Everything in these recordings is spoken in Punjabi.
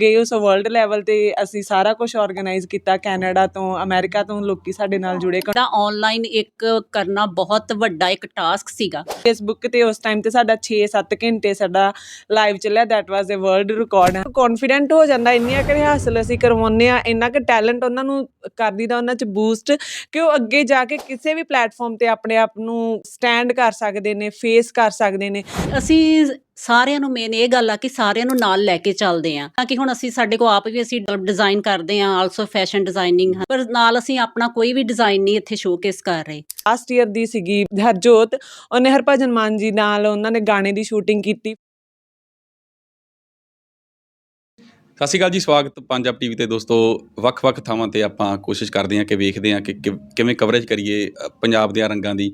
ਗਏ ਉਸ ਵਰਲਡ ਲੈਵਲ ਤੇ ਅਸੀਂ ਸਾਰਾ ਕੁਝ ਆਰਗੇਨਾਈਜ਼ ਕੀਤਾ ਕੈਨੇਡਾ ਤੋਂ ਅਮਰੀਕਾ ਤੋਂ ਲੋਕੀ ਸਾਡੇ ਨਾਲ ਜੁੜੇ। ਜਿਹੜਾ ਆਨਲਾਈਨ ਇੱਕ ਕਰਨਾ ਬਹੁਤ ਵੱਡਾ ਇੱਕ ਟਾਸਕ ਸੀਗਾ। ਫੇਸਬੁੱਕ ਤੇ ਉਸ ਟਾਈਮ ਤੇ ਸਾਡਾ 6-7 ਘੰਟੇ ਸਾਡਾ ਲਾਈਵ ਚੱਲਿਆ that was a world record confident ਹੋ ਜਾਂਦਾ ਇੰਨੀਆਂ ਕਿ ਹਾਸਲ ਅਸੀਂ ਕਰਵਾਉਂਦੇ ਆ ਇੰਨਾ ਕਿ ਟੈਲੈਂਟ ਉਹਨਾਂ ਨੂੰ ਕਰ ਦੀਦਾ ਉਹਨਾਂ 'ਚ ਬੂਸਟ ਕਿ ਉਹ ਅੱਗੇ ਜਾ ਕੇ ਕਿਸੇ ਵੀ ਪਲੇਟਫਾਰਮ ਤੇ ਆਪਣੇ ਆਪ ਨੂੰ ਸਟੈਂਡ ਕਰ ਸਕਦੇ ਨੇ ਫੇਸ ਕਰ ਸਕਦੇ ਨੇ। ਅਸੀਂ ਸਾਰਿਆਂ ਨੂੰ ਮੇਨ ਇਹ ਗੱਲ ਆ ਕਿ ਸਾਰਿਆਂ ਨੂੰ ਨਾਲ ਲੈ ਕੇ ਚੱਲਦੇ ਆ। ਤਾਂ ਕਿ ਹੁਣ ਅਸੀਂ ਸਾਡੇ ਕੋਲ ਆਪ ਵੀ ਅਸੀਂ ਡਿਜ਼ਾਈਨ ਕਰਦੇ ਆ ਆਲਸੋ ਫੈਸ਼ਨ ਡਿਜ਼ਾਈਨਿੰਗ ਪਰ ਨਾਲ ਅਸੀਂ ਆਪਣਾ ਕੋਈ ਵੀ ਡਿਜ਼ਾਈਨ ਨਹੀਂ ਇੱਥੇ ਸ਼ੋਕੇਸ ਕਰ ਰਹੇ। ਲਾਸਟ ਈਅਰ ਦੀ ਸੀਗੀ ਹਰਜੋਤ, ਉਹਨੇ ਹਰਭਜਨ ਮਾਨ ਜੀ ਨਾਲ ਉਹਨਾਂ ਨੇ ਗਾਣੇ ਦੀ ਸ਼ੂਟਿੰਗ ਕੀਤੀ। ਸਤਿ ਸ਼੍ਰੀ ਅਕਾਲ ਜੀ ਸਵਾਗਤ ਪੰਜਾਬ ਟੀਵੀ ਤੇ ਦੋਸਤੋ। ਵੱਖ-ਵੱਖ ਥਾਵਾਂ ਤੇ ਆਪਾਂ ਕੋਸ਼ਿਸ਼ ਕਰਦੇ ਹਾਂ ਕਿ ਵੇਖਦੇ ਹਾਂ ਕਿ ਕਿ- ਕਿਵੇਂ ਕਵਰੇਜ ਕਰੀਏ ਅ, ਪੰਜਾਬ ਦੇ ਰੰਗਾਂ ਦੀ।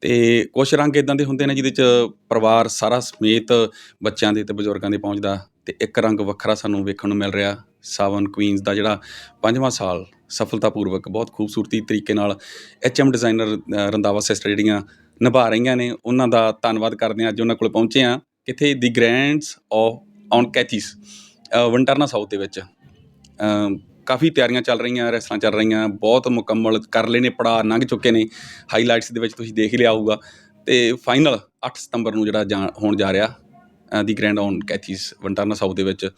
ਤੇ ਕੁਝ ਰੰਗ ਇਦਾਂ ਦੇ ਹੁੰਦੇ ਨੇ ਜਿਹਦੇ ਚ ਪਰਿਵਾਰ ਸਾਰਾ ਸਮੇਤ ਬੱਚਿਆਂ ਦੇ ਤੇ ਬਜ਼ੁਰਗਾਂ ਦੇ ਪਹੁੰਚਦਾ। ਤੇ ਇੱਕ ਰੰਗ ਵੱਖਰਾ ਸਾਨੂੰ ਵੇਖਣ ਨੂੰ ਮਿਲ ਰਿਹਾ ਸਾਵਨ ਕੁਈਨਸ ਦਾ ਜਿਹੜਾ ਪੰਜਵਾਂ ਸਾਲ ਸਫਲਤਾਪੂਰਵਕ ਬਹੁਤ ਖੂਬਸੂਰਤੀ ਤਰੀਕੇ ਨਾਲ HM designer uh, Randhawa sister ਜਿਹੜੀਆਂ ਨਿਭਾ ਰਹੀਆਂ ਨੇ ਉਹਨਾਂ ਦਾ ਧੰਨਵਾਦ ਕਰਦੇ ਹਾਂ। ਅੱਜ ਉਹਨਾਂ ਕੋਲ ਪਹੁੰਚੇ ਹਾਂ। ਕਿੱਥੇ? The grands of on Cathies Wantirna South ਦੇ ਵਿੱਚ। ਕਾਫੀ ਤਿਆਰੀਆਂ ਚੱਲ ਰਹੀਆਂ ਰੈਸਲਾਂ ਚੱਲ ਰਹੀਆਂ ਬਹੁਤ ਮੁਕੰਮਲ ਕਰ ਲਏ ਨੇ ਪੜਾ ਲੰਘ ਚੁੱਕੇ ਨੇ। ਹਾਈਲਾਈਟਸ ਦੇ ਵਿੱਚ ਤੁਸੀਂ ਦੇਖ ਹੀ ਲਿਆ ਹੋਊਗਾ। ਤੇ ਫਾਈਨਲ 8 ਸਤੰਬਰ ਨੂੰ ਜਿਹੜਾ ਜਾ- ਹੋਣ ਜਾ ਰਿਹਾ the grand on Cathies Wantirna South ਦੇ ਵਿੱਚ।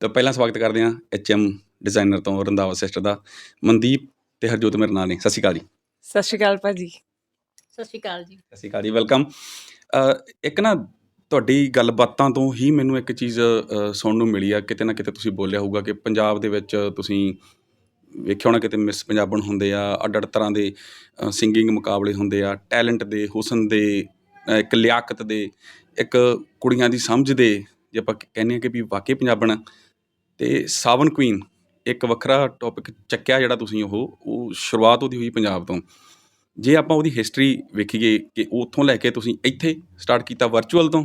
ਤਾਂ ਪਹਿਲਾਂ ਸਵਾਗਤ ਕਰਦੇ ਹਾਂ ਐਚਐਮ ਡਿਜ਼ਾਈਨਰ ਤੋਂ ਰੰਦਾਵਾ ਸਿਸਟਰ ਦਾ। ਮਨਦੀਪ ਤੇ ਹਰਜੋਤ ਮੇਰੇ ਨਾਲ ਨੇ। ਸਤਿ ਸ਼੍ਰੀ ਅਕਾਲ ਜੀ। ਸਤਿ ਸ਼੍ਰੀ ਅਕਾਲ ਭਾਜੀ। ਸਤਿ ਸ਼੍ਰੀ ਅਕਾਲ ਜੀ। ਸਤਿ ਸ਼੍ਰੀ ਅਕਾਲ ਜੀ ਵੈਲਕਮ ਅ, ਇੱਕ ਨਾ ਤੁਹਾਡੀ ਗੱਲਬਾਤਾਂ ਤੋਂ ਹੀ ਮੈਨੂੰ ਇੱਕ ਚੀਜ਼ ਸੁਣਨ ਨੂੰ ਮਿਲੀ ਆ। ਕਿਤੇ ਨਾ ਕਿਤੇ ਤੁਸੀਂ ਬੋਲਿਆ ਹੋਊਗਾ ਕਿ ਪੰਜਾਬ ਦੇ ਵਿੱਚ ਤੁਸੀਂ ਵੇਖਿਆ ਹੋਣਾ ਕਿਤੇ ਮਿਸ ਪੰਜਾਬਣ ਹੁੰਦੇ ਆ ਅੱਡ ਅੱਡ ਤਰ੍ਹਾਂ ਦੇ ਸਿੰਗਿੰਗ ਮੁਕਾਬਲੇ ਹੁੰਦੇ ਆ ਟੈਲੈਂਟ ਦੇ ਹੁਸਨ ਦੇ ਇੱਕ ਲਿਆਕਤ ਦੇ ਇੱਕ ਕੁੜੀਆਂ ਦੀ ਸਮਝ ਦੇ ਜੇ ਆਪਾਂ ਕਹਿੰਦੇ ਆ ਕਿ ਵੀ ਵਾਕਈ ਪੰਜਾਬਣ ਆ, ਤੇ ਸਾਵਨ ਕੁਈਨ ਇੱਕ ਵੱਖਰਾ ਟੌਪਿਕ ਚੱਕਿਆ ਜਿਹੜਾ ਤੁਸੀਂ ਉਹ ਉਹ ਸ਼ੁਰੂਆਤ ਉਹਦੀ ਹੋਈ ਪੰਜਾਬ ਤੋਂ। ਜੇ ਆਪਾਂ ਉਹਦੀ ਹਿਸਟਰੀ ਵੇਖੀਏ ਕਿ ਉੱਥੋਂ ਲੈ ਕੇ ਤੁਸੀਂ ਇੱਥੇ ਸਟਾਰਟ ਕੀਤਾ ਵਰਚੁਅਲ ਤੋਂ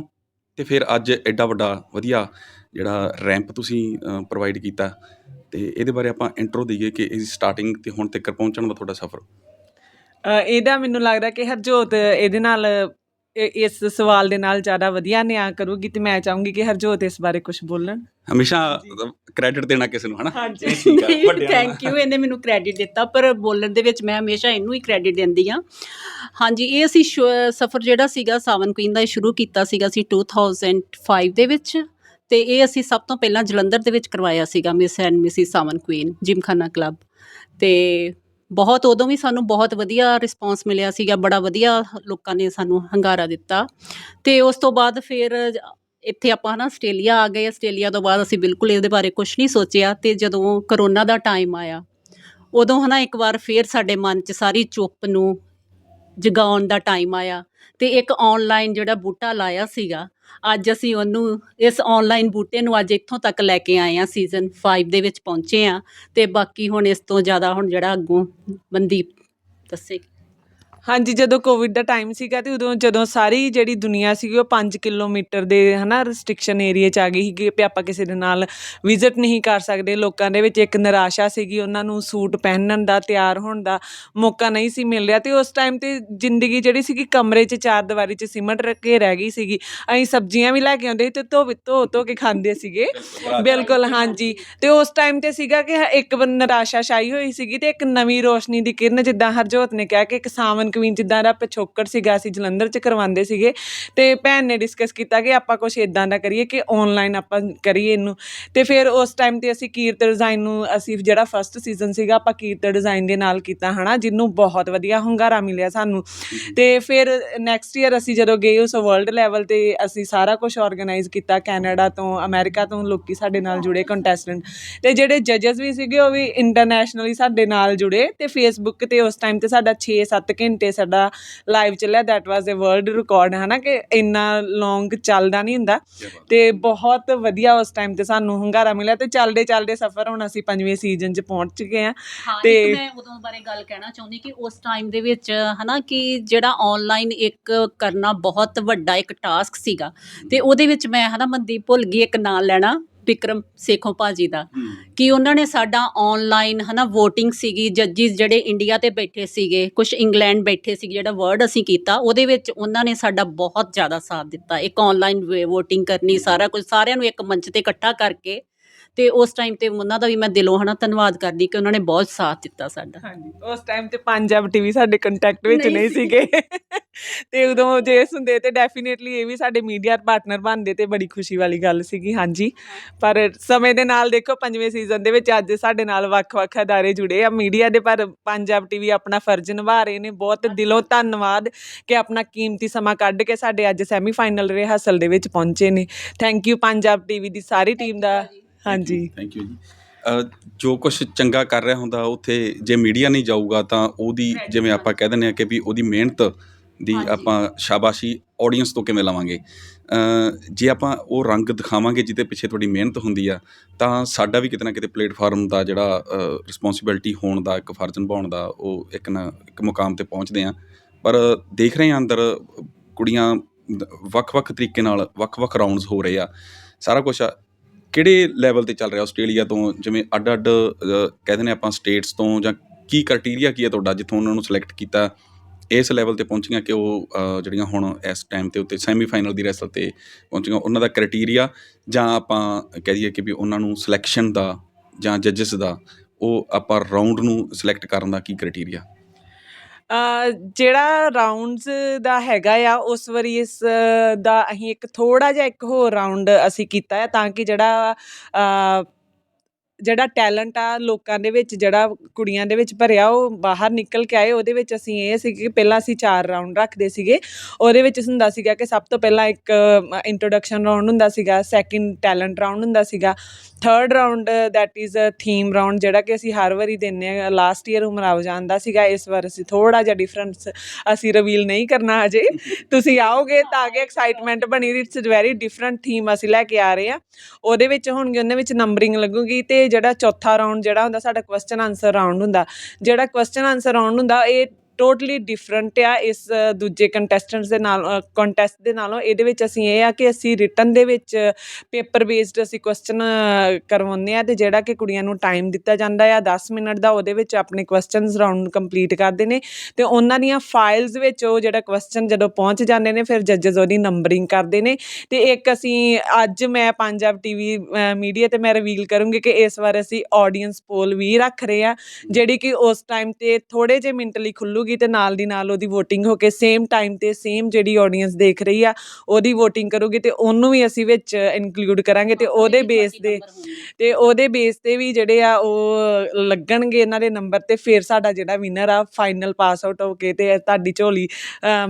ਅਤੇ ਫਿਰ ਅੱਜ ਐਡਾ ਵੱਡਾ ਵਧੀਆ ਜਿਹੜਾ ਰੈਂਪ ਤੁਸੀਂ ਪ੍ਰੋਵਾਈਡ ਕੀਤਾ। ਅਤੇ ਇਹਦੇ ਬਾਰੇ ਆਪਾਂ ਇੰਟਰੋ ਦਈਏ ਕਿ ਇਹਦੀ ਸਟਾਰਟਿੰਗ ਤੇ ਹੁਣ ਤੱਕ ਪਹੁੰਚਣ ਦਾ ਤੁਹਾਡਾ ਸਫ਼ਰ। ਇਹਦਾ ਮੈਨੂੰ ਲੱਗਦਾ ਕਿ ਹਰਜੋਤ, ਇਹਦੇ ਨਾਲ ਇਸ ਸਵਾਲ ਦੇ ਨਾਲ ਜ਼ਿਆਦਾ ਵਧੀਆ ਨਿਆਂ ਕਰੂਗੀ ਤੇ ਮੈਂ ਚਾਹੂੰਗੀ ਕਿ ਹਰਜੋਤ ਇਸ ਬਾਰੇ ਕੁਝ ਬੋਲਣ। ਹਮੇਸ਼ਾ ਕ੍ਰੈਡਿਟ ਦੇਣਾ ਕਿਸੇ ਨੂੰ ਹਨਾ? ਹਾਂਜੀ। ਥੈਂਕ ਯੂ ਇਹਨੇ ਮੈਨੂੰ ਕ੍ਰੈਡਿਟ ਦਿੱਤਾ ਪਰ ਬੋਲਣ ਦੇ ਵਿੱਚ ਮੈਂ ਹਮੇਸ਼ਾ ਇਹਨੂੰ ਹੀ ਕ੍ਰੈਡਿਟ ਦਿੰਦੀ ਆ ਹਾਂਜੀ ਇਹ ਅਸੀਂ ਸਫਰ ਜਿਹੜਾ ਸੀਗਾ ਸਾਵਨ ਕੁਈਨ ਦਾ ਸ਼ੁਰੂ ਕੀਤਾ ਸੀਗਾ ਅਸੀਂ 2005 ਦੇ ਵਿੱਚ ਤੇ ਇਹ ਅਸੀਂ ਸਭ ਤੋਂ ਪਹਿਲਾਂ ਜਲੰਧਰ ਦੇ ਵਿੱਚ ਕਰਵਾਇਆ ਸੀਗਾ miss and Mrs Sawan queen Gymkhana club ਤੇ ਬਹੁਤ ਉਦੋਂ ਵੀ ਸਾਨੂੰ ਬਹੁਤ ਵਧੀਆ ਰਿਸਪੌਂਸ ਮਿਲਿਆ ਸੀਗਾ, ਬੜਾ ਵਧੀਆ ਲੋਕਾਂ ਨੇ ਸਾਨੂੰ ਹੰਗਾਰਾ ਦਿੱਤਾ। ਤੇ ਉਸ ਤੋਂ ਬਾਅਦ ਫਿਰ ਇੱਥੇ ਆਪਾਂ ਨਾ ਆਸਟ੍ਰੇਲੀਆ ਆ ਗਏ, ਆਸਟ੍ਰੇਲੀਆ ਤੋਂ ਬਾਅਦ ਅਸੀਂ ਬਿਲਕੁਲ ਇਹਦੇ ਬਾਰੇ ਕੁਝ ਨਹੀਂ ਸੋਚਿਆ ਤੇ ਜਦੋਂ ਕਰੋਨਾ ਦਾ ਟਾਈਮ ਆਇਆ, ਉਦੋਂ ਹਨਾ ਇੱਕ ਵਾਰ ਫੇਰ ਸਾਡੇ ਮਨ 'ਚ ਸਾਰੀ ਚੁੱਪ ਨੂੰ ਜਗਾਉਣ ਦਾ ਟਾਈਮ ਆਇਆ ਤੇ ਇੱਕ ਆਨਲਾਈਨ ਜਿਹੜਾ ਬੂਟਾ ਲਾਇਆ ਸੀਗਾ, ਅੱਜ ਅਸੀਂ ਉਹਨੂੰ ਇਸ ਆਨਲਾਈਨ ਬੂਟੇ ਨੂੰ ਅੱਜ ਇੱਥੋਂ ਤੱਕ ਲੈ ਕੇ ਆਏ ਆ ਸੀਜ਼ਨ 5 ਦੇ ਵਿੱਚ ਪਹੁੰਚੇ ਆ ਤੇ ਬਾਕੀ ਹੁਣ ਇਸ ਤੋਂ ਜ਼ਿਆਦਾ ਹੁਣ ਜਿਹੜਾ ਅੱਗੋਂ ਮਨਦੀਪ ਦੱਸੇ ਹਾਂਜੀ, ਜਦੋਂ ਕੋਵਿਡ ਦਾ ਟਾਈਮ ਸੀਗਾ ਅਤੇ ਉਦੋਂ ਜਦੋਂ ਸਾਰੀ ਜਿਹੜੀ ਦੁਨੀਆ ਸੀਗੀ ਉਹ ਪੰਜ ਕਿਲੋਮੀਟਰ ਦੇ ਹੈ ਨਾ ਰਿਸਟ੍ਰਿਕਸ਼ਨ ਏਰੀਏ ਚ ਆ ਗਈ ਸੀ ਕਿ ਆਪਾਂ ਕਿਸੇ ਦੇ ਨਾਲ ਵਿਜ਼ਿਟ ਨਹੀਂ ਕਰ ਸਕਦੇ। ਲੋਕਾਂ ਦੇ ਵਿੱਚ ਇੱਕ ਨਿਰਾਸ਼ਾ ਸੀਗੀ, ਉਹਨਾਂ ਨੂੰ ਸੂਟ ਪਹਿਨਣ ਦਾ, ਤਿਆਰ ਹੋਣ ਦਾ ਮੌਕਾ ਨਹੀਂ ਸੀ ਮਿਲ ਰਿਹਾ ਅਤੇ ਉਸ ਟਾਈਮ ਤੇ ਜ਼ਿੰਦਗੀ ਜਿਹੜੀ ਸੀਗੀ ਕਮਰੇ 'ਚ, ਚਾਰ ਦੀਵਾਰੀ 'ਚ ਸਿਮਟ ਕੇ ਰਹਿ ਗਈ ਸੀਗੀ। ਅਸੀਂ ਸਬਜ਼ੀਆਂ ਵੀ ਲੈ ਕੇ ਆਉਂਦੇ ਸੀ ਤੇ ਧੋ ਧੋ ਧੋ ਕੇ ਖਾਂਦੇ ਸੀਗੇ। ਬਿਲਕੁਲ, ਹਾਂਜੀ। ਤੇ ਉਸ ਟਾਈਮ ਤੇ ਸੀਗਾ ਕਿ ਇੱਕ ਨਿਰਾਸ਼ਾ ਛਾਈ ਹੋਈ ਸੀਗੀ ਤੇ ਇੱਕ ਨਵੀਂ ਰੋਸ਼ਨੀ ਦੀ ਕਿਰਨ ਜਿੱਦਾਂ ਹਰਜੋਤ ਨੇ ਕਿਹਾ ਕਿ ਇੱਕ ਸਾਵਨ ਕਵੀਨ ਜਿੱਦਾਂ ਦਾ ਪਿਛੋਕੜ ਸੀਗਾ, ਅਸੀਂ ਜਲੰਧਰ ਚ ਕਰਵਾਉਂਦੇ ਸੀਗੇ ਤੇ ਭੈਣ ਨੇ ਡਿਸਕਸ ਕੀਤਾ ਕਿ ਆਪਾਂ ਕੁਝ ਇਦਾਂ ਦਾ ਕਰੀਏ ਕਿ ਆਨਲਾਈਨ ਆਪਾਂ ਕਰੀਏ ਇਹਨੂੰ। ਤੇ ਫਿਰ ਉਸ ਟਾਈਮ ਤੇ ਅਸੀਂ ਕੀਰਤ ਡਿਜ਼ਾਈਨ ਨੂੰ, ਅਸੀਂ ਜਿਹੜਾ ਫਸਟ ਸੀਜ਼ਨ ਸੀਗਾ, ਆਪਾਂ ਕੀਰਤ ਡਿਜ਼ਾਈਨ ਦੇ ਨਾਲ ਕੀਤਾ, ਹਨਾ, ਜਿਹਨੂੰ ਬਹੁਤ ਵਧੀਆ ਹੁੰਗਾਰਾ ਮਿਲਿਆ ਸਾਨੂੰ। ਤੇ ਫਿਰ ਨੈਕਸਟ ਈਅਰ ਅਸੀਂ ਜਦੋਂ ਗਏ ਉਸ ਵਰਲਡ ਲੈਵਲ ਤੇ ਅਸੀਂ ਸਾਰਾ ਕੁਝ ਆਰਗੇਨਾਈਜ਼ ਕੀਤਾ, ਕੈਨੇਡਾ ਤੋਂ, ਅਮਰੀਕਾ ਤੋਂ, ਲੋਕੀ ਸਾਡੇ ਨਾਲ ਜੁੜੇ ਕੰਟੈਸਟੈਂਟ ਤੇ ਜਿਹੜੇ ਜੱਜਸ ਵੀ ਸੀਗੇ, ਉਹ ਵੀ ਇੰਟਰਨੈਸ਼ਨਲੀ ਸਾਡੇ ਨਾਲ ਜੁੜੇ ਤੇ ਫੇਸਬੁੱਕ ਤੇ ਉਸ ਟਾਈਮ ਤੇ ਸਾਡਾ 6-7 ਘੰਟੇ ਸਾਡਾ ਲਾਈਵ ਚੱਲਿਆ that was a world record ਹਨਾ ਕਿ ਇੰਨਾ ਲੌਂਗ ਚੱਲਦਾ ਨਹੀਂ ਹੁੰਦਾ। ਤੇ ਬਹੁਤ ਵਧੀਆ ਉਸ ਟਾਈਮ ਤੇ ਸਾਨੂੰ ਹੁੰਗਾਰਾ ਮਿਲਿਆ ਤੇ ਚੱਲਦੇ ਚੱਲਦੇ ਸਫ਼ਰ ਹੁਣ ਅਸੀਂ ਪੰਜਵੇਂ ਸੀਜ਼ਨ 'ਚ ਪਹੁੰਚ ਚੁੱਕੇ ਆ ਤੇ- ਮੈਂ ਉਦੋਂ ਬਾਰੇ ਗੱਲ ਕਹਿਣਾ ਚਾਹੁੰਦੀ ਕਿ ਉਸ ਟਾਈਮ ਦੇ ਵਿੱਚ ਹਨਾ ਕਿ ਜਿਹੜਾ ਆਨਲਾਈਨ ਇੱਕ ਕਰਨਾ ਬਹੁਤ ਵੱਡਾ ਇੱਕ ਟਾਸਕ ਸੀਗਾ। ਤੇ ਉਹਦੇ ਵਿੱਚ ਮੈਂ ਹਨਾ ਮਨਦੀਪ ਭੁੱਲ ਗਈ ਇੱਕ ਨਾਂ ਲੈਣਾ। ਵਿਕਰਮ ਸੇਖੋਂ ਭਾਜੀ ਦਾ। ਕਿ ਉਹਨਾਂ ਨੇ ਸਾਡਾ ਆਨਲਾਈਨ ਹਨਾ VOTING ਸੀਗੀ ਜੱਜਿਸ ਜਿਹੜੇ ਇੰਡੀਆ ਤੇ ਬੈਠੇ ਸੀਗੇ ਕੁਝ ਇੰਗਲੈਂਡ ਬੈਠੇ ਸੀ ਜਿਹੜਾ ਵਰਡ ਅਸੀਂ ਕੀਤਾ ਉਹਦੇ ਵਿੱਚ ਉਹਨਾਂ ਨੇ ਸਾਡਾ ਬਹੁਤ ਜ਼ਿਆਦਾ ਸਾਥ ਦਿੱਤਾ। ਇੱਕ ਆਨਲਾਈਨ VOTING ਕਰਨੀ ਸਾਰਾ ਕੁਝ ਸਾਰਿਆਂ ਨੂੰ ਇੱਕ ਮੰਚ ਤੇ ਇਕੱਠਾ ਕਰਕੇ ਤੇ ਉਸ ਟਾਈਮ ਤੇ ਉਹਨਾਂ ਦਾ ਵੀ ਮੈਂ ਦਿਲੋਂ ਹਨਾ ਧੰਨਵਾਦ ਕਰਦੀ ਕਿ ਉਹਨਾਂ ਨੇ ਬਹੁਤ ਸਾਥ ਦਿੱਤਾ ਸਾਡਾ। ਹਾਂਜੀ ਉਸ ਟਾਈਮ ਤੇ ਪੰਜਾਬ ਟੀਵੀ ਸਾਡੇ ਕੰਟੈਕਟ ਵਿੱਚ ਨਹੀਂ ਸੀਗੇ। ਤੇ ਉਦੋਂ ਜੇ ਹੁੰਦੇ ਤੇ ਡੈਫੀਨੇਟਲੀ ਇਹ ਵੀ ਸਾਡੇ ਮੀਡੀਆ ਪਾਰਟਨਰ ਬਣਦੇ ਤੇ ਬੜੀ ਖੁਸ਼ੀ ਵਾਲੀ ਗੱਲ ਸੀਗੀ ਹਾਂਜੀ। ਪਰ ਸਮੇਂ ਦੇ ਨਾਲ ਦੇਖੋ ਪੰਜਵੇਂ ਸੀਜ਼ਨ ਦੇ ਵਿੱਚ ਅੱਜ ਸਾਡੇ ਨਾਲ ਵੱਖ-ਵੱਖ ਅਦਾਰੇ ਜੁੜੇ ਆ। ਮੀਡੀਆ ਦੇ ਪਰ ਪੰਜਾਬ ਟੀਵੀ ਆਪਣਾ ਫਰਜ਼ ਨਿਭਾ ਰਹੇ ਨੇ ਬਹੁਤ ਦਿਲੋਂ ਧੰਨਵਾਦ ਕਿ ਆਪਣਾ ਕੀਮਤੀ ਸਮਾਂ ਕੱਢ ਕੇ ਸਾਡੇ ਅੱਜ ਸੈਮੀਫਾਈਨਲ ਰਿਹਰਸਲ ਦੇ ਵਿੱਚ ਪਹੁੰਚੇ ਨੇ। ਥੈਂਕ ਯੂ ਪੰਜਾਬ ਟੀਵੀ ਦੀ ਸਾਰੀ ਟੀਮ ਦਾ। ਹਾਂਜੀ। ਥੈਂਕ ਯੂ ਜੀ। ਅ, ਜੋ ਕੁਝ ਚੰਗਾ ਕਰ ਰਿਹਾ ਹੁੰਦਾ ਉੱਥੇ ਜੇ ਮੀਡੀਆ ਨਹੀਂ ਜਾਊਗਾ ਤਾਂ ਉਹਦੀ ਜਿਵੇਂ ਆਪਾਂ ਕਹਿ ਦਿੰਦੇ ਆ ਕਿ ਵੀ ਉਹਦੀ ਮਿਹਨਤ ਦੀ ਹਾਂਜੀ। ਆਪਾਂ ਸ਼ਾਬਾਸ਼ੀ ਆਡੀਅנס ਤੋਂ ਕਿਵੇਂ ਲਵਾਂਗੇ? ਅ, ਜੇ ਆਪਾਂ ਉਹ ਰੰਗ ਦਿਖਾਵਾਂਗੇ ਜਿਹਦੇ ਪਿੱਛੇ ਤੁਹਾਡੀ ਮਿਹਨਤ ਹੁੰਦੀ ਆ ਤਾਂ ਸਾਡਾ ਵੀ ਕਿਤੇ ਨਾ ਕਿਤੇ ਪਲੇਟਫਾਰਮ ਦਾ ਜਿਹੜਾ ਰਿਸਪੌਂਸਿਬਿਲਟੀ ਹੋਣ ਦਾ ਇੱਕ ਫਰਜ਼ ਨਿਭਾਉਣ ਦਾ ਉਹ ਇੱਕ ਨਾ ਇੱਕ ਮੁਕਾਮ ਤੇ ਪਹੁੰਚਦੇ ਆ। ਪਰ ਦੇਖ ਰਹੇ ਆ ਅੰਦਰ ਕੁੜੀਆਂ ਦ- ਵੱਖ-ਵੱਖ ਤਰੀਕੇ ਨਾਲ ਵੱਖ-ਵੱਖ ਰਾਉਂਡਸ ਹੋ ਰਹੇ ਆ। ਸਾਰਾ ਕੁਝ ਕਿਹੜੇ ਲੈਵਲ ਤੇ ਚੱਲ ਰਿਹਾ ਆਸਟ੍ਰੇਲੀਆ ਤੋਂ? ਜਿਵੇਂ ਅੱਡ-ਅੱਡ ਕਹਿ ਦਿੰਦੇ ਨੇ ਆਪਾਂ ਸਟੇਟਸ ਤੋਂ ਜਾਂ ਕੀ ਕ੍ਰਾਈਟੇਰੀਆ ਕੀ ਹੈ ਤੁਹਾਡਾ ਜਿੱਥੋਂ ਉਹਨਾਂ ਨੂੰ ਸਿਲੈਕਟ ਕੀਤਾ? ਇਸ ਲੈਵਲ ਤੇ ਪਹੁੰਚੀਆਂ ਕਿ ਉਹ ਜਿਹੜੀਆਂ ਹੁਣ ਇਸ ਟਾਈਮ ਤੇ ਉੱਤੇ ਸੈਮੀਫਾਈਨਲ ਦੀ ਰੈਸਲ ਤੇ ਪਹੁੰਚੀਆਂ, ਉਹਨਾਂ ਦਾ ਕ੍ਰਾਈਟੇਰੀਆ ਜਾਂ ਆਪਾਂ ਕਹਿ ਦਈਏ ਕਿ ਵੀ ਉਹਨਾਂ ਨੂੰ ਸਿਲੈਕਸ਼ਨ ਦਾ ਜਾਂ ਜੱਜਸ ਦਾ ਉਹ ਆਪਾਂ ਰਾਉਂਡ ਨੂੰ ਸਿਲੈਕਟ ਕਰਨ ਦਾ ਕੀ ਕ੍ਰਾਈਟੇਰੀਆ ਜਿਹੜਾ ਰਾਊਂਡਸ ਦਾ ਹੈਗਾ ਆ, ਉਸ ਵਾਰੀ ਇਸ ਦਾ ਅਸੀਂ ਇੱਕ ਥੋੜ੍ਹਾ ਜਿਹਾ ਇੱਕ ਹੋਰ ਰਾਊਂਡ ਅਸੀਂ ਕੀਤਾ ਹੈ ਤਾਂ ਕਿ ਜਿਹੜਾ ਜਿਹੜਾ ਟੈਲੈਂਟ ਆ ਲੋਕਾਂ ਦੇ ਵਿੱਚ ਜਿਹੜਾ ਕੁੜੀਆਂ ਦੇ ਵਿੱਚ ਭਰਿਆ ਉਹ ਬਾਹਰ ਨਿਕਲ ਕੇ ਆਏ ਉਹਦੇ ਵਿੱਚ ਅਸੀਂ ਇਹ ਸੀ ਕਿ ਪਹਿਲਾਂ ਅਸੀਂ ਚਾਰ ਰਾਉਂਡ ਰੱਖਦੇ ਸੀਗੇ। ਉਹਦੇ ਵਿੱਚ ਹੁੰਦਾ ਸੀਗਾ ਕਿ ਸਭ ਤੋਂ ਪਹਿਲਾਂ ਇੱਕ ਇੰਟਰੋਡਕਸ਼ਨ ਰਾਉਂਡ ਹੁੰਦਾ ਸੀਗਾ ਸੈਕਿੰਡ ਟੈਲੈਂਟ ਰਾਉਂਡ ਹੁੰਦਾ ਸੀਗਾ। Third round that is a theme round ਜਿਹੜਾ ਕਿ ਅਸੀਂ ਹਰ ਵਾਰੀ ਦਿੰਨੇ ਆ ਲਾਸਟ ਈਅਰ ਉਮਰਾਵ ਜਾਂਦਾ ਸੀਗਾ ਇਸ ਵਾਰ ਅਸੀਂ ਥੋੜਾ ਜਿਹਾ ਡਿਫਰੈਂਸ ਅਸੀਂ ਰਿਵੀਲ ਨਹੀਂ ਕਰਨਾ ਅਜੇ ਤੁਸੀਂ ਆਓਗੇ ਤਾਂ ਕਿ ਐਕਸਾਈਟਮੈਂਟ ਬਣੀ ਇਟਸ ਵੈਰੀ ਡਿਫਰੈਂਟ ਥੀਮ ਅਸੀਂ ਲੈ ਕੇ ਆ ਰਹੇ ਆ। ਉਹਦੇ ਵਿੱਚ ਹੋਣਗੇ ਉਹਦੇ ਵਿੱਚ ਨੰਬਰਿੰਗ ਲੱਗੂਗੀ ਤੇ ਜਿਹੜਾ ਚੌਥਾ ਰਾਉਂਡ ਜਿਹੜਾ ਹੁੰਦਾ, ਸਾਡਾ ਕੁਐਸਚਨ ਆਨਸਰ ਰਾਉਂਡ ਹੁੰਦਾ। ਜਿਹੜਾ ਕੁਐਸਚਨ ਆਨਸਰ ਰਾਉਂਡ ਹੁੰਦਾ, ਇਹ ਟੋਟਲੀ ਡਿਫਰੈਂਟ ਆ ਇਸ ਦੂਜੇ ਕੰਟੈਸਟੈਂਟਸ ਦੇ ਨਾਲ ਕੰਟੈਸਟ ਦੇ ਨਾਲੋਂ। ਇਹਦੇ ਵਿੱਚ ਅਸੀਂ ਇਹ ਆ ਕਿ ਅਸੀਂ ਰਿਟਨ ਦੇ ਵਿੱਚ ਪੇਪਰ ਬੇਸਡ ਅਸੀਂ ਕੁਐਸਚਨ ਕਰਵਾਉਂਦੇ ਆ ਤੇ ਜਿਹੜਾ ਕਿ ਕੁੜੀਆਂ ਨੂੰ ਟਾਈਮ ਦਿੱਤਾ ਜਾਂਦਾ ਆ 10 ਮਿੰਟ ਦਾ ਉਹਦੇ ਵਿੱਚ ਆਪਣੇ ਕੁਐਸਚਨਸ ਰਾਉਂਡ ਕੰਪਲੀਟ ਕਰਦੇ ਨੇ। ਤੇ ਉਹਨਾਂ ਦੀਆਂ ਫਾਈਲਸ ਵਿੱਚ ਉਹ ਜਿਹੜਾ ਕੁਐਸਚਨ ਜਦੋਂ ਪਹੁੰਚ ਜਾਂਦੇ ਨੇ, ਫਿਰ ਜੱਜਸ ਉਹਦੀ ਨੰਬਰਿੰਗ ਕਰਦੇ ਨੇ। ਤੇ ਇੱਕ ਅਸੀਂ, ਅੱਜ ਮੈਂ ਪੰਜਾਬ ਟੀਵੀ ਮੀਡੀਆ ਤੇ ਮੈਂ ਰਿਵੀਲ ਕਰੂੰਗੀ ਕਿ ਇਸ ਵਾਰ ਅਸੀਂ ਆਡੀਅנס ਪੋਲ ਵੀ ਰੱਖ ਰਹੇ ਆ, ਜਿਹੜੀ ਕਿ ਉਸ ਟਾਈਮ ਤੇ ਥੋੜੇ ਜਿਹੇ ਮਿੰਟ ਲਈ ਖੁੱਲੂਗੀ ਤੇ ਨਾਲ ਦੀ ਨਾਲ ਉਹਦੀ VOTING ਹੋ ਕੇ ਸੇਮ ਟਾਈਮ ਤੇ ਸੇਮ ਜਿਹੜੀ ਆਡੀਅנס ਦੇਖ ਰਹੀ ਆ ਉਹਦੀ VOTING ਕਰੂਗੀ ਤੇ ਉਹਨੂੰ ਵੀ ਅਸੀਂ ਵਿੱਚ ਇਨਕਲੂਡ ਕਰਾਂਗੇ ਤੇ ਉਹਦੇ ਬੇਸ ਦੇ ਤੇ ਉਹਦੇ ਬੇਸ ਤੇ ਵੀ ਜਿਹੜੇ ਆ ਉਹ ਲੱਗਣਗੇ ਇਹਨਾਂ ਦੇ ਨੰਬਰ ਤੇ ਫਿਰ ਸਾਡਾ ਜਿਹੜਾ ਵਿਨਰ ਆ ਫਾਈਨਲ ਪਾਸ ਆਊਟ ਹੋ ਕੇ ਤੇ ਤੁਹਾਡੀ ਝੋਲੀ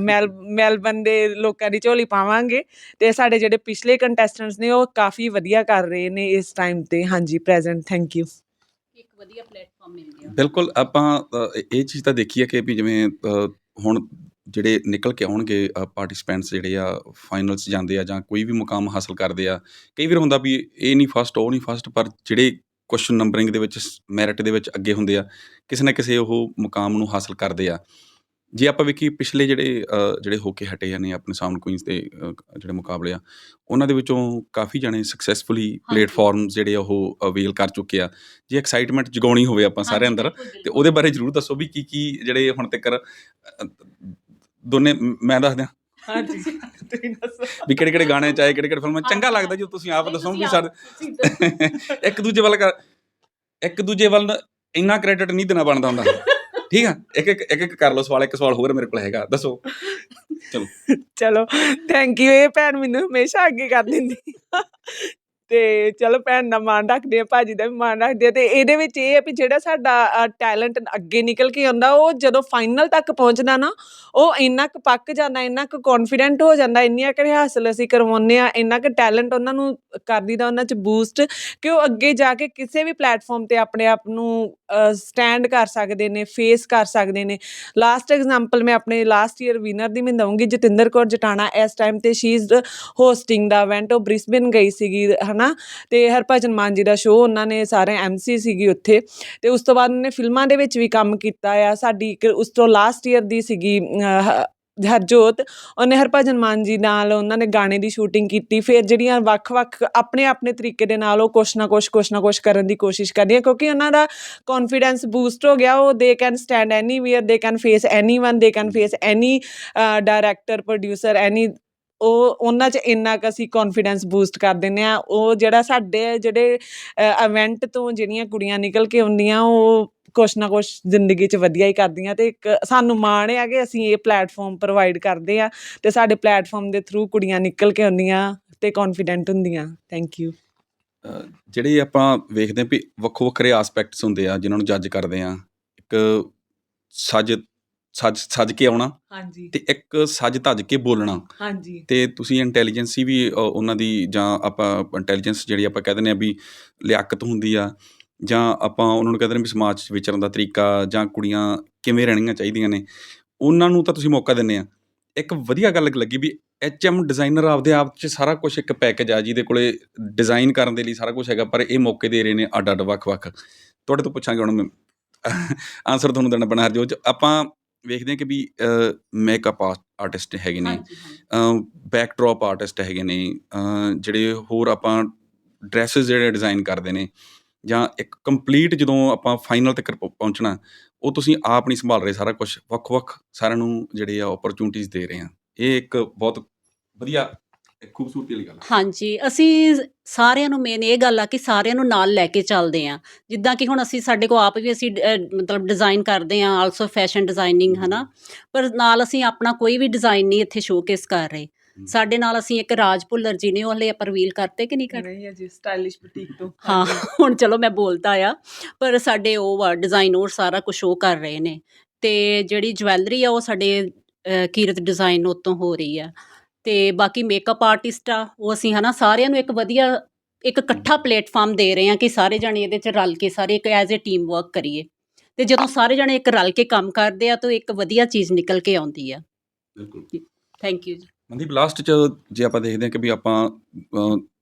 ਮੈਲ ਮੈਲਬਨ ਦੇ ਲੋਕਾਂ ਦੀ ਝੋਲੀ ਪਾਵਾਂਗੇ ਤੇ ਸਾਡੇ ਜਿਹੜੇ ਪਿਛਲੇ ਕੰਟੈਸਟੈਂਟਸ ਨੇ ਉਹ ਕਾਫੀ ਵਧੀਆ ਕਰ ਰਹੇ ਨੇ ਇਸ ਟਾਈਮ ਤੇ। ਹਾਂਜੀ ਪ੍ਰੈਜ਼ੈਂਟ ਥੈਂਕ ਯੂ ਵਧੀਆ ਪਲੇਟਫਾਰਮ ਮਿਲ ਗਿਆ। ਬਿਲਕੁਲ, ਆਪਾਂ ਇਹ- ਚੀਜ਼ ਤਾਂ ਦੇਖੀ ਹੈ ਕਿ ਵੀ ਜਿਵੇਂ ਹੁਣ ਜਿਹੜੇ ਨਿਕਲ ਕੇ ਆਉਣਗੇ ਪਾਰਟਿਸਪੈਂਟਸ ਜਿਹੜੇ ਆ ਫਾਈਨਲਸ ਜਾਂਦੇ ਆ ਜਾਂ ਕੋਈ ਵੀ ਮੁਕਾਮ ਹਾਸਲ ਕਰਦੇ ਆ, ਕਈ ਵਾਰ ਹੁੰਦਾ ਵੀ ਇਹ ਨਹੀਂ ਫਸਟ ਉਹ ਨਹੀਂ ਫਸਟ ਪਰ ਜਿਹੜੇ ਕੁਐਸਚਨ ਨੰਬਰਿੰਗ ਦੇ ਵਿੱਚ ਮੈਰਿਟ ਦੇ ਵਿੱਚ ਅੱਗੇ ਹੁੰਦੇ ਆ, ਕਿਸੇ ਨਾ ਕਿਸੇ ਉਹ ਮੁਕਾਮ ਨੂੰ ਹਾਸਲ ਕਰਦੇ ਆ। ਜੇ ਆਪਾਂ ਵੇਖੀ ਪਿਛਲੇ ਜਿਹੜੇ ਜਿਹੜੇ ਹੋ ਕੇ ਹਟੇ ਨੇ ਆਪਣੇ ਸਾਊਂਡ ਕੁਈਨਸ ਦੇ ਜਿਹੜੇ ਮੁਕਾਬਲੇ ਆ ਉਹਨਾਂ ਦੇ ਵਿੱਚੋਂ ਕਾਫੀ ਜਣੇ ਸਕਸੈਸਫੁਲੀ ਪਲੇਟਫਾਰਮ ਜਿਹੜੇ ਆ ਉਹ ਅਵੇਲ ਕਰ ਚੁੱਕੇ ਆ। ਜੇ ਐਕਸਾਈਟਮੈਂਟ ਜਗਾਉਣੀ ਹੋਵੇ ਆਪਾਂ ਸਾਰੇ ਅੰਦਰ ਤੇ ਉਹਦੇ ਬਾਰੇ ਜਰੂਰ ਦੱਸੋ ਵੀ ਕੀ ਕੀ ਜਿਹੜੇ ਹੁਣ ਤੱਕ ਦੋਨੇ ਮ- ਦੱਸ ਦਿਆਂ? ਹਾਂਜੀ। ਤੁਸੀਂ ਦੱਸੋ। ਵੀ ਕਿਹੜੇ ਕਿਹੜੇ ਗਾਣੇ ਚਾਹੇ ਕਿਹੜੇ ਕਿਹੜੇ ਫਿਲਮਾਂ ਚੰਗਾ ਲੱਗਦਾ ਜਦੋਂ ਤੁਸੀਂ ਆਪ ਦੱਸੋ ਵੀ ਸਾਡੇ ਇੱਕ ਦੂਜੇ ਵੱਲ ਕਰ ਇੱਕ ਦੂਜੇ ਵੱਲ ਇੰਨਾ ਕ੍ਰੈਡਿਟ ਨਹੀਂ ਦੇਣਾ ਬਣਦਾ ਹੁੰਦਾ। ਠੀਕ ਆ? ਇੱਕ ਇੱਕ ਇੱਕ ਇੱਕ ਕਰ ਲਓ ਸਵਾਲ ਇੱਕ ਸਵਾਲ ਹੋਰ ਮੇਰੇ ਕੋਲ ਹੈਗਾ ਦੱਸੋ। ਚਲੋ। ਚਲੋ ਥੈਂਕ ਯੂ ਇਹ ਭੈਣ ਮੈਨੂੰ ਹਮੇਸ਼ਾ ਅੱਗੇ ਕਰ ਦਿੰਦੀ। ਤੇ ਚਲੋ ਭੈਣ ਦਾ ਮਾਣ ਰੱਖਦੇ ਆ, ਭਾਜੀ ਦਾ ਵੀ ਮਾਣ ਰੱਖਦੇ ਆ, ਤੇ ਇਹਦੇ ਵਿੱਚ ਇਹ ਹੈ ਵੀ ਜਿਹੜਾ ਸਾਡਾ ਟੈਲੈਂਟ ਅੱਗੇ ਨਿਕਲ ਕੇ ਆਉਂਦਾ, ਉਹ ਜਦੋਂ ਫਾਈਨਲ ਤੱਕ ਪਹੁੰਚਦਾ ਨਾ, ਉਹ ਇੰਨਾ ਕੁ ਪੱਕ ਜਾਂਦਾ, ਇੰਨਾ ਕੁ ਕੌਨਫੀਡੈਂਟ ਹੋ ਜਾਂਦਾ, ਇੰਨੀਆਂ ਕੁ ਰਿਹਾਸਲ ਅਸੀਂ ਕਰਵਾਉਂਦੇ ਆ, ਇੰਨਾ ਕੁ ਟੈਲੈਂਟ ਉਹਨਾਂ ਨੂੰ ਕਰਦੀ ਦਾ ਉਹਨਾਂ 'ਚ ਬੂਸਟ ਕਿ ਉਹ ਅੱਗੇ ਜਾ ਕੇ ਕਿਸੇ ਵੀ ਪਲੇਟਫਾਰਮ ਤੇ ਆਪਣੇ ਆਪ ਨੂੰ ਸਟੈਂਡ ਕਰ ਸਕਦੇ ਨੇ ਫੇਸ ਕਰ ਸਕਦੇ ਨੇ। ਲਾਸਟ ਐਗਜ਼ਾਮਪਲ ਮੈਂ ਆਪਣੇ ਲਾਸਟ ਈਅਰ ਵਿਨਰ ਦੀ ਮੈਂ ਦਊਂਗੀ, ਜਤਿੰਦਰ ਕੌਰ ਜਟਾਣਾ, ਇਸ ਟਾਈਮ ਤੇ ਸ਼ੀ ਇਜ਼ ਹੋਸਟਿੰਗ ਦਾ ਇਵੈਂਟ ਉਹ ਬ੍ਰਿਸਬਨ ਗਈ ਸੀਗੀ ਹਨਾ? ਤੇ ਹਰਭਜਨ ਮਾਨ ਜੀ ਦਾ ਸ਼ੋਅ ਉਹਨਾਂ ਨੇ ਸਾਰੇ ਐਮਸੀ ਸੀਗੀ ਉੱਥੇ। ਤੇ ਉਸ ਤੋਂ ਬਾਅਦ ਉਹਨੇ ਫਿਲਮਾਂ ਦੇ ਵਿੱਚ ਵੀ ਕੰਮ ਕੀਤਾ ਆ। ਸਾਡੀ ਇੱਕ, ਉਸ ਤੋਂ ਲਾਸਟ ਈਅਰ ਦੀ ਸੀਗੀ ਹ- ਹਰਜੋਤ। ਉਹਨੇ ਹਰਭਜਨ ਮਾਨ ਜੀ ਨਾਲ ਉਹਨਾਂ ਨੇ ਗਾਣੇ ਦੀ ਸ਼ੂਟਿੰਗ ਕੀਤੀ। ਫਿਰ ਜਿਹੜੀਆਂ ਵੱਖ-ਵੱਖ ਆਪਣੇ ਆਪਣੇ ਤਰੀਕੇ ਦੇ ਨਾਲ ਉਹ ਕੁਛ ਨਾ ਕੁਛ ਕੁਛ ਨਾ ਕੁਛ ਕਰਨ ਦੀ ਕੋਸ਼ਿਸ਼ ਕਰਦੀਆਂ। ਕਿਉਂਕਿ ਉਹਨਾਂ ਦਾ ਕੌਨਫੀਡੈਂਸ ਬੂਸਟ ਹੋ ਗਿਆ। ਉਹ they can stand anywhere they can face anyone they can face any director producer any ਉਹ ਉਹਨਾਂ 'ਚ ਇੰਨਾ ਕੁ ਅਸੀਂ ਕੌਨਫੀਡੈਂਸ ਬੂਸਟ ਕਰ ਦਿੰਦੇ ਆ ਉਹ ਜਿਹੜਾ ਸਾਡੇ ਜਿਹੜੇ ਇਵੈਂਟ ਤੋਂ ਜਿਹੜੀਆਂ ਕੁੜੀਆਂ ਨਿਕਲ ਕੇ ਆਉਂਦੀਆਂ, ਉਹ ਕੁਛ ਨਾ ਕੁਛ ਜ਼ਿੰਦਗੀ 'ਚ ਵਧੀਆ ਹੀ ਕਰਦੀਆਂ ਤੇ ਇੱਕ ਸਾਨੂੰ ਮਾਣ ਆ ਕਿ ਅਸੀਂ ਇਹ ਪਲੇਟਫਾਰਮ ਪ੍ਰੋਵਾਈਡ ਕਰਦੇ ਆ ਤੇ ਸਾਡੇ ਪਲੇਟਫਾਰਮ ਦੇ ਥਰੂ ਕੁੜੀਆਂ ਨਿਕਲ ਕੇ ਆਉਂਦੀਆਂ ਤੇ ਕੌਨਫੀਡੈਂਟ ਹੁੰਦੀਆਂ। ਥੈਂਕ ਯੂ ਜਿਹੜੇ ਆਪਾਂ ਵੇਖਦੇ ਹਾਂ ਵੀ ਵੱਖੋ ਵੱਖਰੇ ਐਸਪੈਕਟਸ ਹੁੰਦੇ ਆ, ਜਿਨ੍ਹਾਂ ਨੂੰ ਜੱਜ ਕਰਦੇ ਆ ਇੱਕ ਸੱਜ ਸੱਜ ਸੱਜ ਕੇ ਆਉਣਾ ਹਾਂਜੀ। ਤੇ ਇੱਕ ਸੱਜ ਧੱਜ ਕੇ ਬੋਲਣਾ। ਹਾਂਜੀ। ਤੇ ਤੁਸੀਂ ਇੰਟੈਲੀਜੈਂਸੀ ਵੀ ਅ, ਉਹਨਾਂ ਦੀ ਜਾਂ ਆਪਾਂ ਇੰਟੈਲੀਜੈਂਸ ਜਿਹੜੀ ਆਪਾਂ ਕਹਿ ਦਿੰਦੇ ਆ ਵੀ ਲਿਆਕਤ ਹੁੰਦੀ ਆ ਜਾਂ ਆਪਾਂ ਉਹਨਾਂ ਨੂੰ ਕਹਿੰਦੇ ਨੇ ਵੀ ਸਮਾਜ 'ਚ ਵਿਚਰਨ ਦਾ ਤਰੀਕਾ ਜਾਂ ਕੁੜੀਆਂ ਕਿਵੇਂ ਰਹਿਣੀਆਂ ਚਾਹੀਦੀਆਂ ਨੇ ਉਹਨਾਂ ਨੂੰ ਤਾਂ ਤੁਸੀਂ ਮੌਕਾ ਦਿੰਦੇ ਆ। ਇੱਕ ਵਧੀਆ ਗੱਲ ਲੱਗੀ ਵੀ ਐਮ ਡਿਜ਼ਾਈਨਰ ਆਪਦੇ ਆਪ 'ਚ ਸਾਰਾ ਕੁਝ ਇੱਕ ਪੈਕੇਜ ਆ ਜਿਹਦੇ ਕੋਲੇ ਡਿਜ਼ਾਈਨ ਕਰਨ ਦੇ ਲਈ ਸਾਰਾ ਕੁਝ ਹੈਗਾ ਪਰ ਇਹ ਮੌਕੇ ਦੇ ਰਹੇ ਨੇ ਅੱਡ ਅੱਡ ਵੱਖ-ਵੱਖ। ਤੁਹਾਡੇ ਤੋਂ ਪੁੱਛਾਂਗੇ ਹੁਣ ਮੈਂ ਆਨਸਰ ਤੁਹਾਨੂੰ ਦੇਣਾ ਪੈਣਾ ਹਰਜੋਤ ਆਪਾਂ ਵੇਖਦੇ ਹਾਂ ਕਿ ਵੀ ਮੇਕਅਪ ਆਰਟਿਸਟ ਹੈਗੇ ਨੇ ਬੈਕਡ੍ਰੌਪ ਆਰਟਿਸਟ ਹੈਗੇ ਨੇ ਜਿਹੜੇ ਹੋਰ ਆਪਾਂ ਡਰੈਸਸ ਜਿਹੜੇ ਡਿਜ਼ਾਈਨ ਕਰਦੇ ਨੇ ਜਾਂ ਇੱਕ ਕੰਪਲੀਟ ਜਦੋਂ ਆਪਾਂ ਫਾਈਨਲ ਤੱਕ ਪਹੁ- ਪਹੁੰਚਣਾ ਉਹ ਤੁਸੀਂ ਆਪ ਨਹੀਂ ਸੰਭਾਲ ਰਹੇ ਸਾਰਾ ਕੁਝ ਵੱਖ-ਵੱਖ ਸਾਰਿਆਂ ਨੂੰ ਜਿਹੜੇ ਆ ਓਪਰਚੁਨਿਟੀਜ਼ ਦੇ ਰਹੇ ਆ ਇਹ ਇੱਕ ਬਹੁਤ ਵਧੀਆ ਖੂਬਸੂਰਤੀ ਵਾਲੀ ਗੱਲ ਹੈ ਹਾਂਜੀ ਅਸੀਂ ਸਾਰਿਆਂ ਨੂੰ ਮੇਨ ਇਹ ਗੱਲ ਆ ਕਿ ਸਾਰਿਆਂ ਨੂੰ ਨਾਲ ਲੈ ਕੇ ਚੱਲਦੇ ਆ। ਜਿੱਦਾਂ ਕਿ ਹੁਣ ਅਸੀਂ ਸਾਡੇ ਕੋ ਆਪ ਵੀ ਅਸੀਂ ਅਹ, ਮਤਲਬ ਡਿਜ਼ਾਈਨ ਕਰਦੇ ਆ ਆਲਸੋ ਫੈਸ਼ਨ ਡਿਜ਼ਾਈਨਿੰਗ ਹਨਾ? ਪਰ ਨਾਲ ਅਸੀਂ ਆਪਣਾ ਕੋਈ ਵੀ ਡਿਜ਼ਾਈਨ ਨਹੀਂ ਇੱਥੇ ਸ਼ੋਕੇਸ ਕਰ ਰਹੇ। ਹਮ। ਸਾਡੇ ਨਾਲ ਅਸੀਂ ਇੱਕ ਰਾਜ ਭੁੱਲਰ ਜੀ ਨੇ ਉਹ ਹਲੇ ਆਪਾਂ ਰਿਵੀਲ ਕਰਤੇ ਕਿ ਨਹੀਂ ਕਰ ਨਹੀਂ ਜੀ ਸਟਾਈਲਿਸ਼ ਬੁਟੀਕ ਤੋਂ। ਹਾਂ ਹੁਣ ਚਲੋ ਮੈਂ ਬੋਲਤਾ ਆ ਪਰ ਸਾਡੇ ਉਹ ਡਿਜ਼ਾਈਨ ਉਹ ਸਾਰਾ ਕੁਝ ਉਹ ਕਰ ਰਹੇ ਨੇ। ਤੇ ਜਿਹੜੀ ਜਵੈਲਰੀ ਆ ਉਹ ਸਾਡੇ ਕੀਰਤ ਡਿਜ਼ਾਈਨ ਉਤੋਂ ਹੋ ਰਹੀ ਆ। ਤੇ ਬਾਕੀ ਮੇਕਅਪ ਆਰਟਿਸਟ ਆ ਉਹ ਅਸੀਂ ਹਨਾ ਸਾਰਿਆਂ ਨੂੰ ਇੱਕ ਵਧੀਆ ਇੱਕ ਇਕੱਠਾ ਪਲੇਟਫਾਰਮ ਦੇ ਰਹੇ ਆ ਕਿ ਸਾਰੇ ਜਣੇ ਇਹਦੇ 'ਚ ਰਲ ਕੇ ਸਾਰੇ ਇੱਕ ਐਜ਼ ਅ ਟੀਮ ਵਰਕ ਕਰੀਏ। ਤੇ ਜਦੋਂ ਸਾਰੇ ਜਣੇ ਇੱਕ ਰਲ ਕੇ ਕੰਮ ਕਰਦੇ ਆ ਤਾਂ ਇੱਕ ਵਧੀਆ ਚੀਜ਼ ਨਿਕਲ ਕੇ ਆਉਂਦੀ ਆ। ਬਿਲਕੁਲ। ਥੈਂਕ ਯੂ ਜੀ। ਮਨਦੀਪ ਲਾਸਟ ਚ ਜੇ ਆਪਾਂ ਦੇਖਦੇ ਹਾਂ ਕਿ ਵੀ ਆਪਾਂ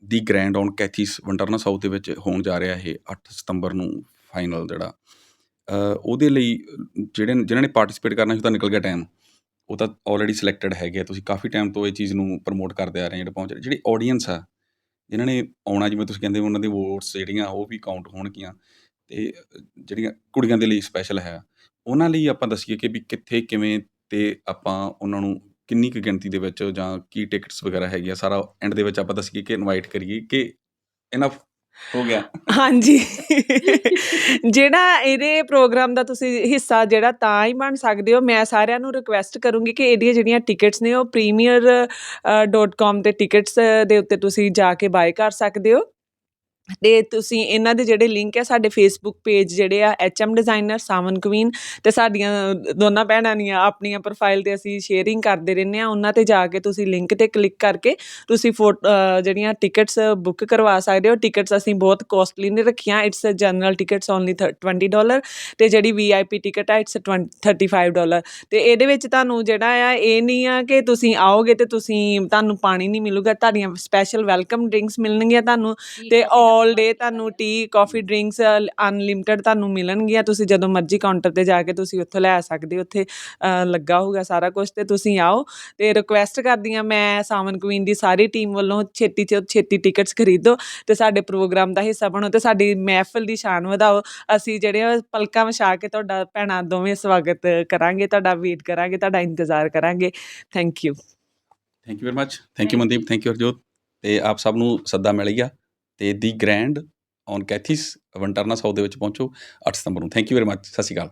the grand on Cathies Wantirna South ਦੇ ਵਿੱਚ ਹੋਣ ਜਾ ਰਿਹਾ ਇਹ 8 ਸਤੰਬਰ ਨੂੰ ਫਾਈਨਲ ਜਿਹੜਾ ਉਹਦੇ ਲਈ ਜਿਹੜੇ ਜਿਨ੍ਹਾਂ ਨੇ ਪਾਰਟਿਸਿਪੇਟ ਕਰਨਾ ਸੀ ਤਾਂ ਨਿਕਲ ਗਿਆ ਟਾਈਮ ਉਹ ਤਾਂ ਆਲਰੇਡੀ ਸਿਲੈਕਟਡ ਹੈਗੇ ਆ। ਤੁਸੀਂ ਕਾਫੀ ਟਾਈਮ ਤੋਂ ਇਹ ਚੀਜ਼ ਨੂੰ ਪ੍ਰਮੋਟ ਕਰਦੇ ਆ ਰਹੇ ਜਿਹੜੇ ਪਹੁੰਚ ਰਹੇ ਜਿਹੜੀ ਆਡੀਅנס ਆ ਜਿਨ੍ਹਾਂ ਨੇ ਆਉਣਾ, ਜਿਵੇਂ ਤੁਸੀਂ ਕਹਿੰਦੇ ਉਹਨਾਂ ਦੇ ਵੋਟਸ ਜਿਹੜੀਆਂ, ਉਹ ਵੀ ਕਾਊਂਟ ਹੋਣਗੀਆਂ ਤੇ ਜਿਹੜੀਆਂ ਕੁੜੀਆਂ ਦੇ ਲਈ ਸਪੈਸ਼ਲ ਹੈ, ਉਹਨਾਂ ਲਈ ਆਪਾਂ ਦੱਸੀਏ ਕਿ ਵੀ ਕਿੱਥੇ, ਕਿਵੇਂ ਤੇ ਆਪਾਂ ਉਹਨਾਂ ਨੂੰ ਕਿੰਨੀ ਕੁ ਗਿਣਤੀ ਦੇ ਵਿੱਚ ਜਾਂ ਕੀ ਟਿਕਟਸ ਵਗੈਰਾ ਹੈਗੀਆਂ, ਸਾਰਾ ਐਂਡ ਦੇ ਵਿੱਚ ਆਪਾਂ ਦੱਸੀਏ ਕਿ ਇਨਵਾਈਟ ਕਰੀਏ ਕਿ ਇਨਫ ਹੋ ਗਿਆ। ਹਾਂਜੀ। ਜਿਹੜਾ ਇਹਦੇ ਪ੍ਰੋਗਰਾਮ ਦਾ ਤੁਸੀਂ ਹਿੱਸਾ ਜਿਹੜਾ ਤਾਂ ਹੀ ਬਣ ਸਕਦੇ ਹੋ। ਮੈਂ ਸਾਰਿਆਂ ਨੂੰ ਰਿਕੁਐਸਟ ਕਰੂੰਗੀ ਕਿ ਇਹਦੀਆਂ ਜਿਹੜੀਆਂ ਟਿਕਟਸ ਨੇ ਉਹ premier.com ਤੇ ਟਿਕਟਸ ਦੇ ਉੱਤੇ ਤੁਸੀਂ ਜਾ ਕੇ ਬਾਏ ਕਰ ਸਕਦੇ ਹੋ। ਤੇ ਤੁਸੀਂ ਇਹਨਾਂ ਦੇ ਜਿਹੜੇ ਲਿੰਕ ਹੈ ਸਾਡੇ ਫੇਸਬੁੱਕ ਪੇਜ ਜਿਹੜੇ ਆ ਐਮ ਡਿਜ਼ਾਈਨਰ ਸਾਵਨ ਕੁਈਨ ਤੇ ਸਾਡੀਆਂ ਦੋਨਾਂ ਭੈਣਾਂ ਦੀਆਂ ਆਪਣੀਆਂ ਪ੍ਰੋਫਾਈਲ ਤੇ ਅਸੀਂ ਸ਼ੇਅਰਿੰਗ ਕਰਦੇ ਰਹਿੰਦੇ ਆ। ਉਹਨਾਂ ਤੇ ਜਾ ਕੇ ਤੁਸੀਂ ਲਿੰਕ ਤੇ ਕਲਿੱਕ ਕਰਕੇ ਤੁਸੀਂ ਅ, ਜਿਹੜੀਆਂ ਟਿਕਟਸ ਬੁੱਕ ਕਰਵਾ ਸਕਦੇ ਹੋ। ਟਿਕਟਸ ਅਸੀਂ ਬਹੁਤ ਕੋਸਟਲੀ ਨਹੀਂ ਰੱਖੀਆਂ। It's general tickets only 20 dollar ਤੇ ਜਿਹੜੀ ਵੀਆਈਪੀ ਟਿਕਟ ਆ ਇਟਸ 35 ਡਾਲਰ ਤੇ ਇਹਦੇ ਵਿੱਚ ਤੁਹਾਨੂੰ ਜਿਹੜਾ ਆ ਇਹ ਨਹੀਂ ਆ ਕਿ ਤੁਸੀਂ ਆਓਗੇ ਤੇ ਤੁਸੀਂ ਤੁਹਾਨੂੰ ਪਾਣੀ ਨਹੀਂ ਮਿਲੂਗਾ। ਤੁਹਾਡੀਆਂ ਸਪੈਸ਼ਲ ਵੈਲਕਮ ਡਰਿੰਕਸ ਮਿਲਣਗੀਆਂ ਤੁਹਾਨੂੰ ਤੇ 올 ਡੇ ਤੁਹਾਨੂੰ ਟੀ ਕਾਫੀ ਡਰਿੰਕਸ ਅਨਲਿਮਿਟਿਡ ਤੁਹਾਨੂੰ ਮਿਲਣਗੀਆਂ। ਤੁਸੀਂ ਜਦੋਂ ਮਰਜ਼ੀ ਕਾਊਂਟਰ ਤੇ ਜਾ ਕੇ ਤੁਸੀਂ ਉੱਥੋਂ ਲੈ ਸਕਦੇ ਹੋ। ਉੱਥੇ ਲੱਗਾ ਹੋਊਗਾ ਸਾਰਾ ਕੁਝ ਤੇ ਤੁਸੀਂ ਆਓ। ਤੇ ਰਿਕੁਐਸਟ ਕਰਦੀ ਆ ਮੈਂ ਸਾਵਨ ਕੁਈਨ ਦੀ ਸਾਰੀ ਟੀਮ ਵੱਲੋਂ ਛੇਤੀ ਤੋਂ ਛੇਤੀ ਟਿਕਟਸ ਖਰੀਦੋ ਤੇ ਸਾਡੇ ਪ੍ਰੋਗਰਾਮ ਦਾ ਹਿੱਸਾ ਬਣੋ ਤੇ ਸਾਡੀ ਮਹਿਫਲ ਦੀ ਸ਼ਾਨ ਵਧਾਓ। ਅਸੀਂ ਜਿਹੜੇ ਆ ਪਲਕਾਂ ਵਿਛਾ ਕੇ ਤੁਹਾਡਾ ਭੈਣਾਂ ਦੋਵੇਂ ਸਵਾਗਤ ਕਰਾਂਗੇ, ਤੁਹਾਡਾ ਵੇਟ ਕਰਾਂਗੇ, ਤੁਹਾਡਾ ਇੰਤਜ਼ਾਰ ਕਰਾਂਗੇ। Thank you thank you very much thank you Mandeep thank you Harjot ਤੇ ਆਪ ਸਭ ਨੂੰ ਸੱਦਾ ਮਿਲ ਗਿਆ। ਤੇ the grand on Cathies Wantirna South ਦੇ ਵਿੱਚ ਪਹੁੰਚੋ 8 ਸਤੰਬਰ ਨੂੰ। ਥੈਂਕ ਯੂ ਵੈਰੀ ਮੱਚ ਸਤਿ ਸ਼੍ਰੀ ਅਕਾਲ।